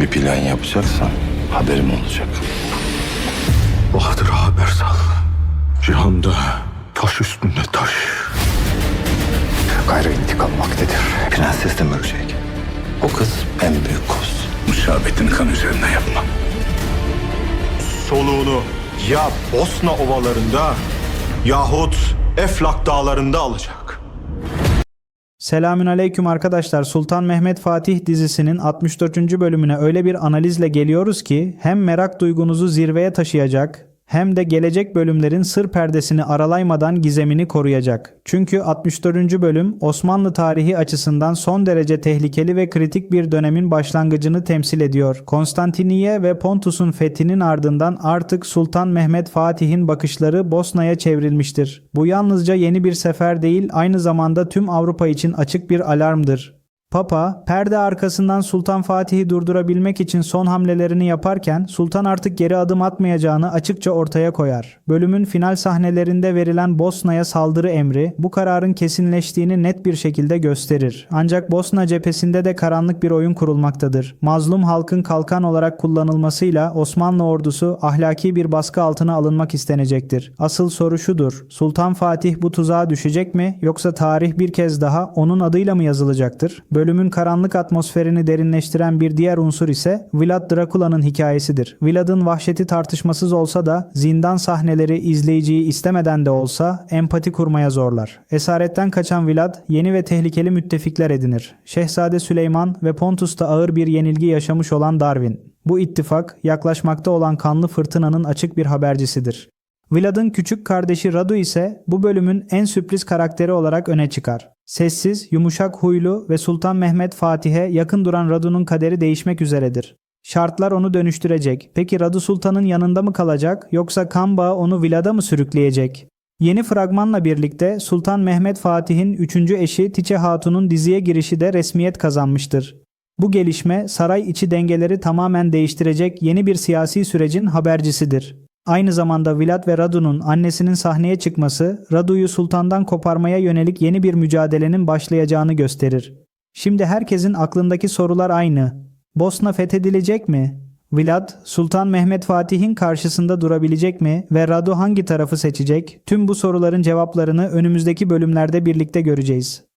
Bir plan yapacaksan haberim olacak. Bahadır'a haber sal. Cihanda taş üstünde taş. Gayrı intikam vaktidir. Prenses de mi ölecek? O kız en büyük koz. Musabetini kan üzerine yapma. soluğunu ya Bosna ovalarında yahut Eflak dağlarında alacak. Selamün aleyküm arkadaşlar. Sultan Mehmet Fatih dizisinin 64. bölümüne öyle bir analizle geliyoruz ki hem merak duygunuzu zirveye taşıyacak hem de gelecek bölümlerin sır perdesini aralaymadan gizemini koruyacak. Çünkü 64. bölüm Osmanlı tarihi açısından son derece tehlikeli ve kritik bir dönemin başlangıcını temsil ediyor. Konstantiniye ve Pontus'un fethinin ardından artık Sultan Mehmet Fatih'in bakışları Bosna'ya çevrilmiştir. Bu yalnızca yeni bir sefer değil, aynı zamanda tüm Avrupa için açık bir alarmdır. Papa, perde arkasından Sultan Fatih'i durdurabilmek için son hamlelerini yaparken Sultan artık geri adım atmayacağını açıkça ortaya koyar. Bölümün final sahnelerinde verilen Bosna'ya saldırı emri bu kararın kesinleştiğini net bir şekilde gösterir. Ancak Bosna cephesinde de karanlık bir oyun kurulmaktadır. Mazlum halkın kalkan olarak kullanılmasıyla Osmanlı ordusu ahlaki bir baskı altına alınmak istenecektir. Asıl soru şudur. Sultan Fatih bu tuzağa düşecek mi yoksa tarih bir kez daha onun adıyla mı yazılacaktır? Bölümün karanlık atmosferini derinleştiren bir diğer unsur ise Vlad Drakula'nın hikayesidir. Vlad'ın vahşeti tartışmasız olsa da zindan sahneleri izleyiciyi istemeden de olsa empati kurmaya zorlar. Esaretten kaçan Vlad yeni ve tehlikeli müttefikler edinir. Şehzade Süleyman ve Pontus'ta ağır bir yenilgi yaşamış olan Darwin. Bu ittifak yaklaşmakta olan kanlı fırtınanın açık bir habercisidir. Vlad'ın küçük kardeşi Radu ise bu bölümün en sürpriz karakteri olarak öne çıkar. Sessiz, yumuşak huylu ve Sultan Mehmet Fatih'e yakın duran Radu'nun kaderi değişmek üzeredir. Şartlar onu dönüştürecek. Peki Radu Sultan'ın yanında mı kalacak yoksa kan bağı onu Vlad'a mı sürükleyecek? Yeni fragmanla birlikte Sultan Mehmet Fatih'in üçüncü eşi Tiçe Hatun'un diziye girişi de resmiyet kazanmıştır. Bu gelişme saray içi dengeleri tamamen değiştirecek yeni bir siyasi sürecin habercisidir. Aynı zamanda Vlad ve Radu'nun annesinin sahneye çıkması, Radu'yu sultandan koparmaya yönelik yeni bir mücadelenin başlayacağını gösterir. Şimdi herkesin aklındaki sorular aynı. Bosna fethedilecek mi? Vlad, Sultan Mehmet Fatih'in karşısında durabilecek mi ve Radu hangi tarafı seçecek? Tüm bu soruların cevaplarını önümüzdeki bölümlerde birlikte göreceğiz.